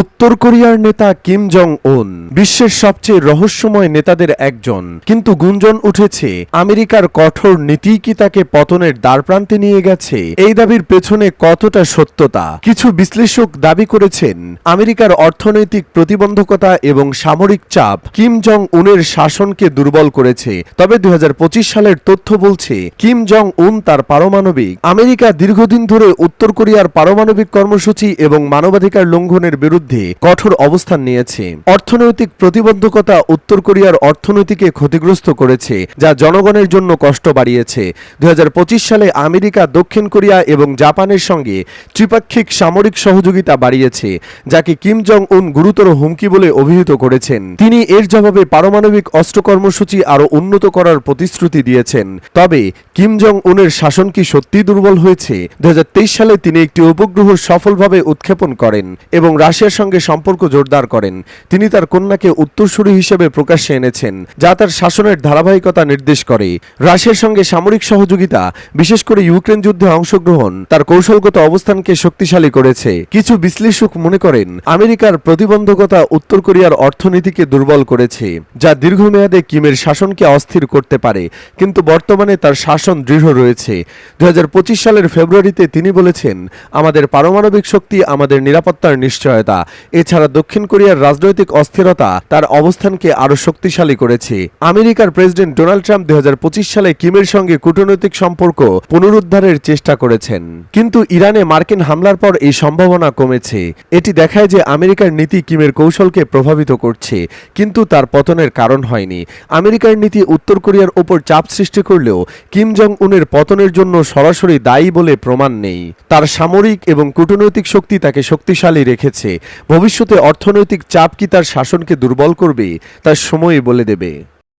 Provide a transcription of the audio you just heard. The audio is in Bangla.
উত্তর কোরিয়ার নেতা কিম জং উন বিশ্বের সবচেয়ে রহস্যময় নেতাদের একজন। কিন্তু গুঞ্জন উঠেছে, আমেরিকার কঠোর নীতি কি তাকে পতনের দ্বারপ্রান্তে নিয়ে গেছে? এই দাবির পেছনে কতটা সত্যতা? কিছু বিশ্লেষক দাবি করেছেন, আমেরিকার অর্থনৈতিক প্রতিবন্ধকতা এবং সামরিক চাপ কিম জং উনের শাসনকে দুর্বল করেছে। তবে দু হাজার পঁচিশ সালের তথ্য বলছে, কিম জং উন তার পারমাণবিক, আমেরিকা দীর্ঘদিন ধরে উত্তর কোরিয়ার পারমাণবিক কর্মসূচি এবং মানবাধিকার লঙ্ঘনের বিরুদ্ধে কঠোর অবস্থান নিয়েছে। অর্থনৈতিক প্রতিবন্ধকতা উত্তর কোরিয়ার অর্থনীতিকে ক্ষতিগ্রস্ত করেছে, যা জনগণের জন্য কষ্ট বাড়িয়েছে। দুই সালে আমেরিকা, দক্ষিণ কোরিয়া এবং জাপানের সঙ্গে ত্রিপাক্ষিক সামরিক সহযোগিতা বাড়িয়েছে, যাকে কিম জং উন গুরুতর হুমকি বলে অভিহিত করেছেন। তিনি এর জবাবে পারমাণবিক অস্ত্র কর্মসূচি আরও উন্নত করার প্রতিশ্রুতি দিয়েছেন। তবে কিম জং উনের শাসন কি সত্যি দুর্বল হয়েছে? দুই হাজার তেইশ সালে তিনি একটি উপগ্রহ সফলভাবে উৎক্ষেপণ করেন এবং রাশিয়ার সঙ্গে সম্পর্ক জোরদার করেন। তিনি তার কন্যাকে উত্তরসূরি হিসেবে প্রকাশ্যে এনেছেন, যা তার শাসনের ধারাবাহিকতা নির্দেশ করে। রাশিয়ার সঙ্গে সামরিক সহযোগিতা, বিশেষ করে ইউক্রেন যুদ্ধে অংশগ্রহণ, তার কৌশলগত অবস্থানকে শক্তিশালী করেছে। কিছু বিশ্লেষক মনে করেন, আমেরিকার প্রতিবন্ধকতা উত্তর কোরিয়ার অর্থনীতিকে দুর্বল করেছে, যা দীর্ঘমেয়াদে কিমের শাসনকে অস্থির করতে পারে, কিন্তু বর্তমানে তার শাসন দৃঢ় রয়েছে। দুই হাজার পঁচিশ সালের ফেব্রুয়ারিতে তিনি বলেছেন, আমাদের পারমাণবিক শক্তি আমাদের নিরাপত্তার নিশ্চয়তা। এছাড়া দক্ষিণ কোরিয়ার রাজনৈতিক অস্থিরতা তার অবস্থানকে আরও শক্তিশালী করেছে। আমেরিকার প্রেসিডেন্ট ডোনাল্ড ট্রাম্প দু হাজার পঁচিশ সালে কিমের সঙ্গে কূটনৈতিক সম্পর্ক পুনরুদ্ধারের চেষ্টা করেছেন। কিন্তু ইরানে মার্কিন হামলার পর এই সম্ভাবনা কমেছে। এটি দেখায় যে আমেরিকার নীতি কিমের কৌশলকে প্রভাবিত করছে, কিন্তু তার পতনের কারণ হয়নি। আমেরিকার নীতি উত্তর কোরিয়ার ওপর চাপ সৃষ্টি করলেও কিম জং উনের পতনের জন্য সরাসরি দায়ী বলে প্রমাণ নেই। তার সামরিক এবং কূটনৈতিক শক্তি তাকে শক্তিশালী রেখেছে ভবিষ্যতে অর্থনৈতিক চাপ কি তার শাসনকে দুর্বল করবে তার সময়ই বলে দেবে।